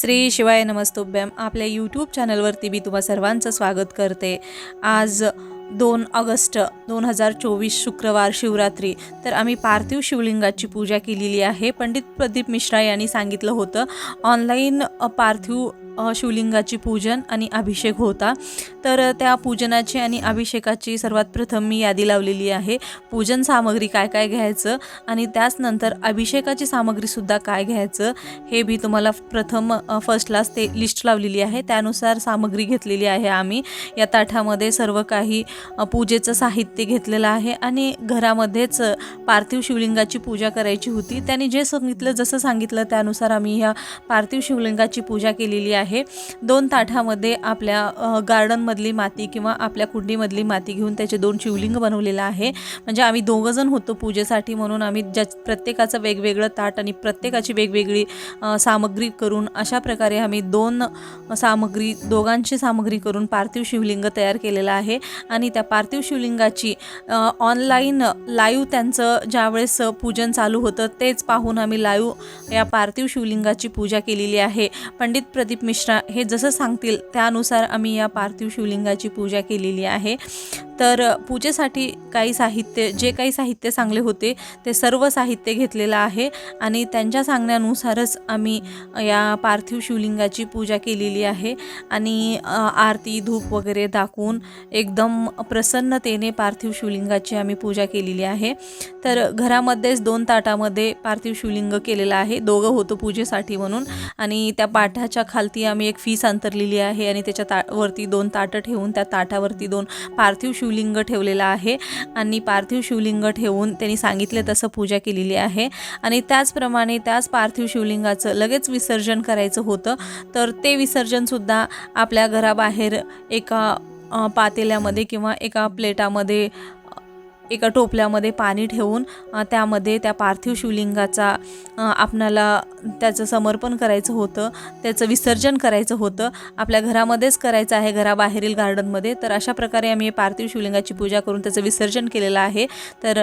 श्री शिवाय नमस्तुभ्यम आपल्या यूट्यूब चॅनलवरती मी तुम्हा सर्वांचं स्वागत करते. आज दोन ऑगस्ट दोन हजार चोवीस शुक्रवार शिवरात्री. तर आम्ही पार्थिव शिवलिंगाची पूजा केलेली आहे. पंडित प्रदीप मिश्रा यांनी सांगितलं होतं ऑनलाईन पार्थिव शिवलिंगाची पूजन आणि अभिषेक होता. तर त्या पूजनाची आणि अभिषेकाची सर्वात प्रथम मी यादी लावलेली आहे. पूजन सामग्री काय काय घ्यायचं आणि त्याचनंतर अभिषेकाची सामग्रीसुद्धा काय घ्यायचं हे मी तुम्हाला प्रथम फर्स्ट क्लास ते लिस्ट लावलेली आहे. त्यानुसार सामग्री घेतलेली आहे आम्ही. या ताठामध्ये सर्व काही पूजेचं साहित्य घेतलेलं आहे आणि घरामध्येच पार्थिव शिवलिंगाची पूजा करायची होती. त्यांनी जे सांगितलं जसं सांगितलं त्यानुसार आम्ही ह्या पार्थिव शिवलिंगाची पूजा केलेली आहे. दोन ताठामध्ये आपल्या गार्डनमधली माती किंवा आपल्या कुंडीमधली माती घेऊन त्याचे दोन शिवलिंग बनवलेलं आहे. म्हणजे आम्ही दोघं जण होतो पूजेसाठी म्हणून आम्ही ज्या प्रत्येकाचं वेगवेगळं ताट आणि प्रत्येकाची वेगवेगळी सामग्री करून अशा प्रकारे आम्ही दोन सामग्री दोघांची सामग्री करून पार्थिव शिवलिंग तयार केलेलं आहे. आणि त्या पार्थिव शिवलिंगाची ऑनलाईन लाईव्ह त्यांचं ज्यावेळेस पूजन चालू होतं तेच पाहून आम्ही लाईव्ह या पार्थिव शिवलिंगाची पूजा केलेली आहे. पंडित प्रदीप मिश्रा हे जसं सांगतील त्यानुसार आम्ही या पार्थिव शिवलिंगाची पूजा केलेली आहे. तर पूजेसाठी काही साहित्य जे काही साहित्य सांगले होते ते सर्व साहित्य घेतलेलं आहे. आणि त्यांच्या सांगण्यानुसारच आम्ही या पार्थिव शिवलिंगाची पूजा केलेली आहे. आणि आरती धूप वगैरे दाखवून एकदम प्रसन्नतेने पार्थिव शिवलिंगाची आम्ही पूजा केलेली आहे. तर घरामध्येच दोन ताटामध्ये पार्थिव शिवलिंग केलेलं आहे. दोघं होतं पूजेसाठी म्हणून. आणि त्या पाठाच्या खालती आम्ही एक फीस अंतरलेली आहे. आणि त्याच्या ता वरती दोन ताटं ठेवून त्या ताटावरती दोन पार्थिव शिव शिवलिंग ठेवलेलं आहे आणि पार्थिव शिवलिंग ठेवून त्यांनी सांगितले तसं पूजा केलेली आहे. आणि त्याचप्रमाणे त्याच पार्थिव शिवलिंगाचं लगेच विसर्जन करायचं होतं. तर ते विसर्जनसुद्धा आपल्या घराबाहेर एका पातेल्यामध्ये किंवा एका प्लेटामध्ये एका टोपल्यामध्ये पाणी ठेवून त्यामध्ये त्या पार्थिव शिवलिंगाचा आपणाला त्याचं समर्पण करायचं होतं त्याचं विसर्जन करायचं होतं. आपल्या घरामध्येच करायचं आहे घराबाहेरील गार्डनमध्ये तर अशा प्रकारे आम्ही पार्थिव शिवलिंगाची पूजा करून त्याचं विसर्जन केलेलं आहे. तर